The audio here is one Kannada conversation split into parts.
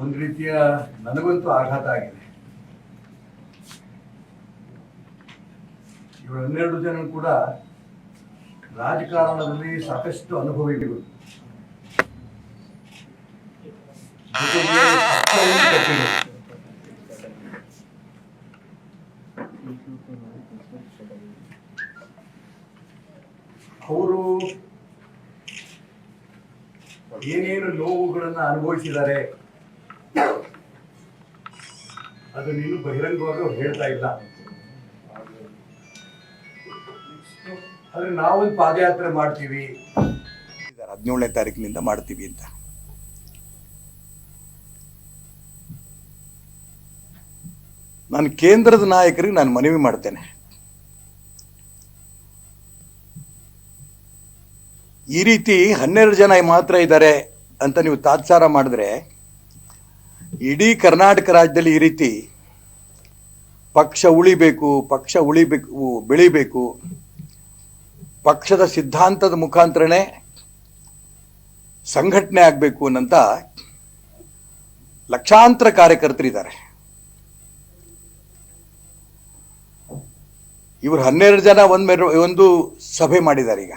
ಒಂದು ರೀತಿಯ ನನಗಂತೂ ಆಘಾತ ಆಗಿದೆ ಇವರು ಹನ್ನೆರಡು ಜನ ಕೂಡ ರಾಜಕಾರಣದಲ್ಲಿ ಸಾಕಷ್ಟು ಅನುಭವಿಗಳು. ಅವರು ಏನೇನು ನೋವುಗಳನ್ನ ಅನುಭವಿಸಿದ್ದಾರೆ ಅದನ್ನ ನೀನು ಬಹಿರಂಗವಾಗಿ ಹೇಳ್ತಾ ಇಲ್ಲ. ಆದ್ರೆ ನಾವೊಂದು ಪಾದಯಾತ್ರೆ ಮಾಡ್ತೀವಿ. ಹದಿನೇಳನೇ ತಾರೀಕಿನಿಂದ ಮಾಡ್ತೀವಿ ಅಂತ. ನಾನು ಕೇಂದ್ರದ ನಾಯಕರಿಗೆ ನಾನು ಮನವಿ ಮಾಡ್ತೇನೆ. ಈ ರೀತಿ ಹನ್ನೆರಡು ಜನ ಮಾತ್ರ ಇದ್ದಾರೆ ಅಂತ ನೀವು ತಾತ್ಸಾರ ಮಾಡಿದ್ರೆ ಇಡೀ ಕರ್ನಾಟಕ ರಾಜ್ಯದಲ್ಲಿ ಈ ರೀತಿ ಪಕ್ಷ ಉಳಿಬೇಕು ಪಕ್ಷ ಉಳಿಬೇಕು, ಬೆಳಿಬೇಕು, ಪಕ್ಷದ ಸಿದ್ಧಾಂತದ ಮುಖಾಂತರನೇ ಸಂಘಟನೆ ಆಗಬೇಕು ಅನ್ನಂತ ಲಕ್ಷಾಂತರ ಕಾರ್ಯಕರ್ತರಿದ್ದಾರೆ. ಇವರು ಹನ್ನೆರಡು ಜನ ಒಂದ್ ಒಂದು ಸಭೆ ಮಾಡಿದ್ದಾರೆ ಈಗ.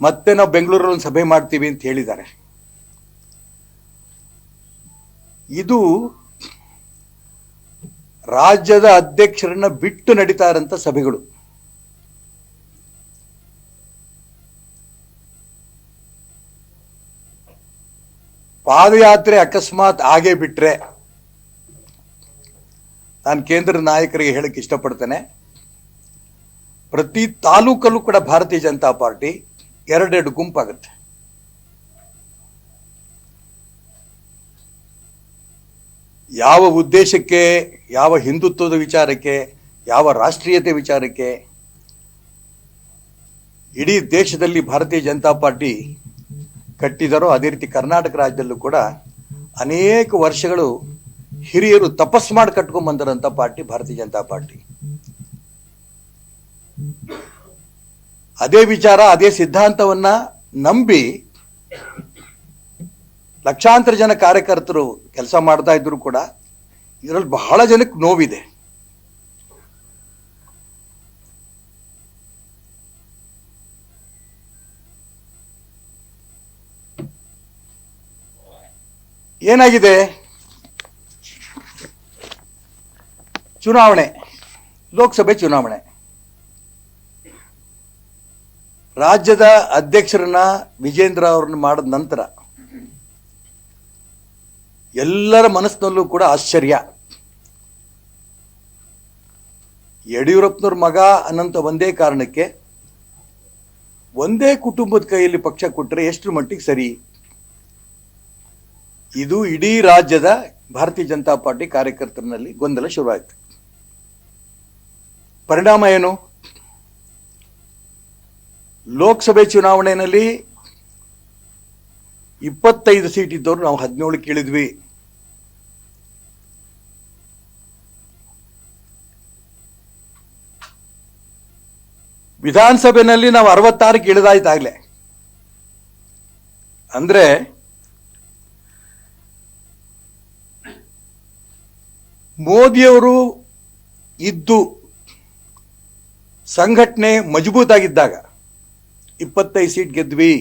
ಮತ್ತೆ ನಾವು ಬೆಂಗಳೂರಲ್ಲಿ ಒಂದು ಸಭೆ ಮಾಡ್ತೀವಿ ಅಂತ ಹೇಳಿದ್ದಾರೆ. ಇದು ರಾಜ್ಯದ ಅಧ್ಯಕ್ಷರನ್ನ ಬಿಟ್ಟು ನಡೀತಾ ಇರೋಂಥ ಸಭೆಗಳು. ಪಾದಯಾತ್ರೆ ಅಕಸ್ಮಾತ್ ಆಗೇ ಬಿಟ್ರೆ ನಾನು ಕೇಂದ್ರ ನಾಯಕರಿಗೆ ಹೇಳಕ್ಕೆ ಇಷ್ಟಪಡ್ತೇನೆ. ಪ್ರತಿ ತಾಲೂಕಲ್ಲೂ ಕೂಡ ಭಾರತೀಯ ಜನತಾ ಪಾರ್ಟಿ ಎರಡೆರಡು ಗುಂಪಾಗುತ್ತೆ. ಯಾವ ಉದ್ದೇಶಕ್ಕೆ, ಯಾವ ಹಿಂದುತ್ವದ ವಿಚಾರಕ್ಕೆ, ಯಾವ ರಾಷ್ಟ್ರೀಯತೆ ವಿಚಾರಕ್ಕೆ, ಇಡೀ ದೇಶದಲ್ಲಿ ಭಾರತೀಯ ಜನತಾ ಪಾರ್ಟಿ ಕಟ್ಟಿದರೋ, ಅದೇ ರೀತಿ ಕರ್ನಾಟಕ ರಾಜ್ಯದಲ್ಲೂ ಕೂಡ ಅನೇಕ ವರ್ಷಗಳು ಹಿರಿಯರು ತಪಸ್ ಮಾಡಿ ಕಟ್ಕೊಂಡ್ ಬಂದಿರೋಂಥ ಪಾರ್ಟಿ ಭಾರತೀಯ ಜನತಾ ಪಾರ್ಟಿ. ಅದೇ ವಿಚಾರ, ಅದೇ ಸಿದ್ಧಾಂತವನ್ನ ನಂಬಿ ಲಕ್ಷಾಂತರ ಜನ ಕಾರ್ಯಕರ್ತರು ಕೆಲಸ ಮಾಡ್ತಾ ಇದ್ರು ಕೂಡ ಇದರಲ್ಲಿ ಬಹಳ ಜನಕ್ಕೆ ನೋವಿದೆ. ಏನಾಗಿದೆ? ಚುನಾವಣೆ, ಲೋಕಸಭೆ ಚುನಾವಣೆ. ರಾಜ್ಯದ ಅಧ್ಯಕ್ಷರನ್ನ ವಿಜೇಂದ್ರ ಅವ್ರನ್ನ ಮಾಡಿದ ನಂತರ ಎಲ್ಲರ ಮನಸ್ಸಿನಲ್ಲೂ ಕೂಡ ಆಶ್ಚರ್ಯ. ಯಡಿಯೂರಪ್ಪನವ್ರ ಮಗ ಅನ್ನಂತ ಒಂದೇ ಕಾರಣಕ್ಕೆ ಒಂದೇ ಕುಟುಂಬದ ಕೈಯಲ್ಲಿ ಪಕ್ಷ ಕೊಟ್ಟರೆ ಎಷ್ಟು ಮಟ್ಟಿಗೆ ಸರಿ? ಇದು ಇಡೀ ರಾಜ್ಯದ ಭಾರತೀಯ ಜನತಾ ಪಾರ್ಟಿ ಕಾರ್ಯಕರ್ತರಲ್ಲಿ ಗೊಂದಲ ಶುರುವಾಯಿತು. ಪರಿಣಾಮ ಏನು? ಲೋಕಸಭೆ ಚುನಾವಣೆಯಲ್ಲಿ ಇಪ್ಪತ್ತೈದು ಸೀಟ್ ಇದ್ದವರು ನಾವು ಹದಿನೇಳು ಕೇಳಿದ್ವಿ. ವಿಧಾನಸಭೆಯಲ್ಲಿ ನಾವು ಅರವತ್ತಾರು ಕೇಳಿದಾಯ್ತಾಗಲೇ. ಅಂದ್ರೆ ಮೋದಿಯವರು ಇದ್ದು ಸಂಘಟನೆ ಮಜಬೂತಾಗಿದ್ದಾಗ ಇಪ್ಪತ್ತೈದು ಸೀಟ್ ಗೆದ್ವಿ.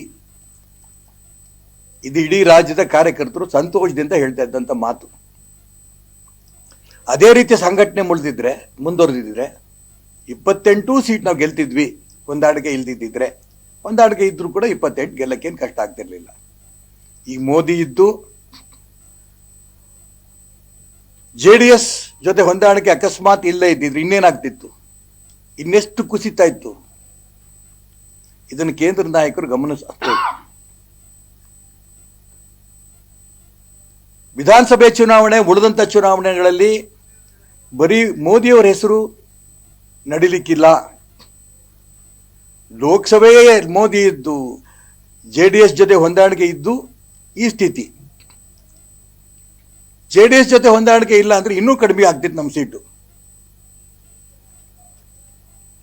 ಇದು ಇಡೀ ರಾಜ್ಯದ ಕಾರ್ಯಕರ್ತರು ಸಂತೋಷದಿಂದ ಹೇಳ್ತಾ ಇದ್ದಂಥ ಮಾತು. ಅದೇ ರೀತಿ ಸಂಘಟನೆ ಮುಳಿದಿದ್ರೆ, ಮುಂದುವರೆದಿದ್ರೆ, ಇಪ್ಪತ್ತೆಂಟು ಸೀಟ್ ನಾವು ಗೆಲ್ತಿದ್ವಿ ಹೊಂದಾಣಿಕೆ ಇಲ್ದಿದ್ದಿದ್ರೆ ಹೊಂದಾಣಿಕೆ ಇದ್ರೂ ಕೂಡ ಇಪ್ಪತ್ತೆಂಟು ಗೆಲ್ಲಕ್ಕೇನು ಕಷ್ಟ ಆಗ್ತಿರ್ಲಿಲ್ಲ. ಈಗ ಮೋದಿ ಇದ್ದು, ಜೆ ಡಿ ಎಸ್ ಜೊತೆ ಹೊಂದಾಣಿಕೆ ಅಕಸ್ಮಾತ್ ಇಲ್ಲೇ ಇದ್ದಿದ್ರೆ ಇನ್ನೇನಾಗ್ತಿತ್ತು? ಇನ್ನೆಷ್ಟು ಕುಸಿತಾ ಇತ್ತು? ಇದನ್ನು ಕೇಂದ್ರ ನಾಯಕರು ಗಮನಿಸಬೇಕು ವಿಧಾನಸಭೆ ಚುನಾವಣೆ ಉಳಿದಂಥ ಚುನಾವಣೆಗಳಲ್ಲಿ ಬರೀ ಮೋದಿಯವರ ಹೆಸರು ನಡಿಲಿಕ್ಕಿಲ್ಲ. ಲೋಕಸಭೆಯೇ ಮೋದಿ ಇದ್ದು, ಜೆ ಡಿ ಎಸ್ ಜೊತೆ ಹೊಂದಾಣಿಕೆ ಇದ್ದು ಈ ಸ್ಥಿತಿ. ಜೆ ಡಿ ಎಸ್ ಜೊತೆ ಹೊಂದಾಣಿಕೆ ಇಲ್ಲ ಅಂದರೆ ಇನ್ನೂ ಕಡಿಮೆ ಆಗ್ತಿತ್ತು ನಮ್ಮ ಸೀಟು.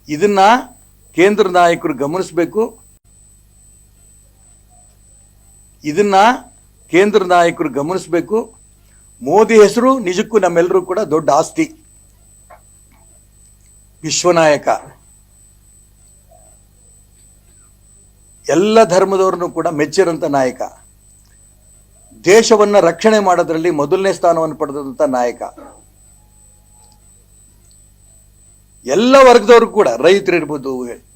ಇದನ್ನ ಕೇಂದ್ರ ನಾಯಕರು ಗಮನಿಸಬೇಕು. ಇದನ್ನ ಕೇಂದ್ರ ನಾಯಕರು ಗಮನಿಸಬೇಕು. ಮೋದಿ ಹೆಸರು ನಿಜಕ್ಕೂ ನಮ್ಮೆಲ್ಲರೂ ಕೂಡ ದೊಡ್ಡ ಆಸ್ತಿ. ವಿಶ್ವನಾಯಕ. ಎಲ್ಲ ಧರ್ಮದವರನ್ನು ಕೂಡ ಮೆಚ್ಚಿರುವಂಥ ನಾಯಕ. ದೇಶವನ್ನ ರಕ್ಷಣೆ ಮಾಡೋದ್ರಲ್ಲಿ ಮೊದಲನೇ ಸ್ಥಾನವನ್ನು ಪಡೆದಂತ ನಾಯಕ. ಎಲ್ಲ ವರ್ಗದವರು ಕೂಡ ರೈತರಿರ್ಬೋದು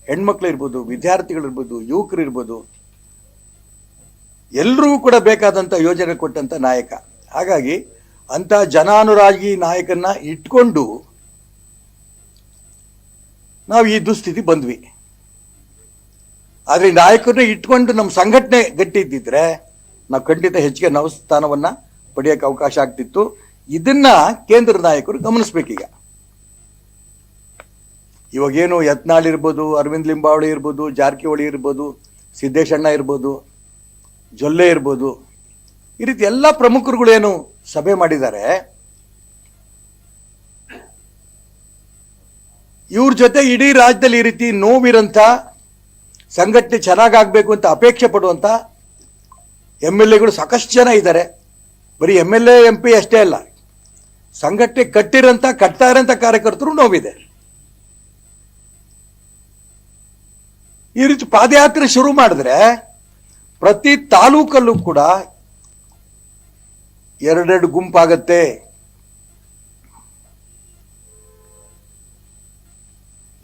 ಹೆಣ್ಮಕ್ಳು ಇರ್ಬೋದು ವಿದ್ಯಾರ್ಥಿಗಳಿರ್ಬೋದು ಯುವಕರು ಇರ್ಬೋದು ಎಲ್ರಿಗೂ ಕೂಡ ಬೇಕಾದಂಥ ಯೋಜನೆ ಕೊಟ್ಟಂಥ ನಾಯಕ. ಹಾಗಾಗಿ ಅಂಥ ಜನಾನುರಾಗಿ ನಾಯಕನ್ನ ಇಟ್ಕೊಂಡು ನಾವು ಈ ದುಸ್ಥಿತಿ ಬಂದ್ವಿ. ಆದರೆ ನಾಯಕರನ್ನ ಇಟ್ಕೊಂಡು ನಮ್ಮ ಸಂಘಟನೆ ಗಟ್ಟಿ ಇದ್ದಿದ್ರೆ ನಾವು ಖಂಡಿತ ಹೆಚ್ಚಿಗೆ ನಾವು ಸ್ಥಾನವನ್ನ ಪಡೆಯೋಕೆ ಅವಕಾಶ ಆಗ್ತಿತ್ತು. ಇದನ್ನ ಕೇಂದ್ರ ನಾಯಕರು ಗಮನಿಸ್ಬೇಕೀಗ. ಇವಾಗೇನು ಯತ್ನಾಳ್ ಇರ್ಬೋದು, ಅರವಿಂದ್ ಲಿಂಬಾವಳಿ ಇರ್ಬೋದು, ಜಾರಕಿಹೊಳಿ ಇರ್ಬೋದು, ಸಿದ್ದೇಶಣ್ಣ ಇರ್ಬೋದು ಜೊಲ್ಲೆ ಇರ್ಬೋದು. ಈ ರೀತಿ ಎಲ್ಲ ಪ್ರಮುಖರುಗಳೇನು ಸಭೆ ಮಾಡಿದ್ದಾರೆ. ಇವ್ರ ಜೊತೆ ಇಡೀ ರಾಜ್ಯದಲ್ಲಿ ಈ ರೀತಿ ನೋವಿರಂಥ ಸಂಘಟನೆ ಚೆನ್ನಾಗಾಗಬೇಕು ಅಂತ ಅಪೇಕ್ಷೆ ಪಡುವಂಥ ಎಂ ಎಲ್ ಎಗಳು ಸಾಕಷ್ಟು ಜನ ಇದ್ದಾರೆ. ಬರೀ M L A, M P ಅಷ್ಟೇ ಅಲ್ಲ. ಸಂಘಟನೆ ಕಟ್ಟಿರಂತ ಕಟ್ತಾ ಇರೋಂಥ ಕಾರ್ಯಕರ್ತರು ನೋವಿದೆ. ಈ ರೀತಿ ಪಾದಯಾತ್ರೆ ಶುರು ಮಾಡಿದ್ರೆ ಪ್ರತಿ ತಾಲೂಕಲ್ಲೂ ಕೂಡ ಎರಡೆರಡು ಗುಂಪಾಗತ್ತೆ.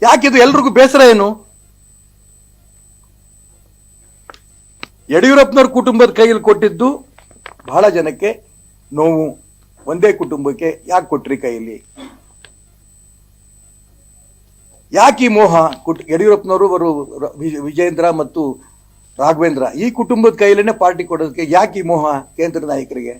ಯಾಕಿದು ಎಲ್ರಿಗೂ ಬೇಸರ ಏನು? ಯಡಿಯೂರಪ್ಪನವ್ರ ಕುಟುಂಬದ ಕೈಯಲ್ಲಿ ಕೊಟ್ಟಿದ್ದು ಬಹಳ ಜನಕ್ಕೆ ನೋವು. ಒಂದೇ ಕುಟುಂಬಕ್ಕೆ ಯಾಕೆ ಕೊಟ್ರಿ ಕೈಯಲ್ಲಿ? ಯಾಕೆ ಈ ಮೋಹ? ಕುಟ್ ಯಡಿಯೂರಪ್ಪನವರು ವಿಜೇಂದ್ರ ಮತ್ತು ರಾಘವೇಂದ್ರ ಈ ಕುಟುಂಬದ ಕೈಯಲ್ಲೇ ಪಾರ್ಟಿ ಕೊಡೋದಕ್ಕೆ ಯಾಕೆ ಈ ಮೋಹ ಕೇಂದ್ರ ನಾಯಕರಿಗೆ?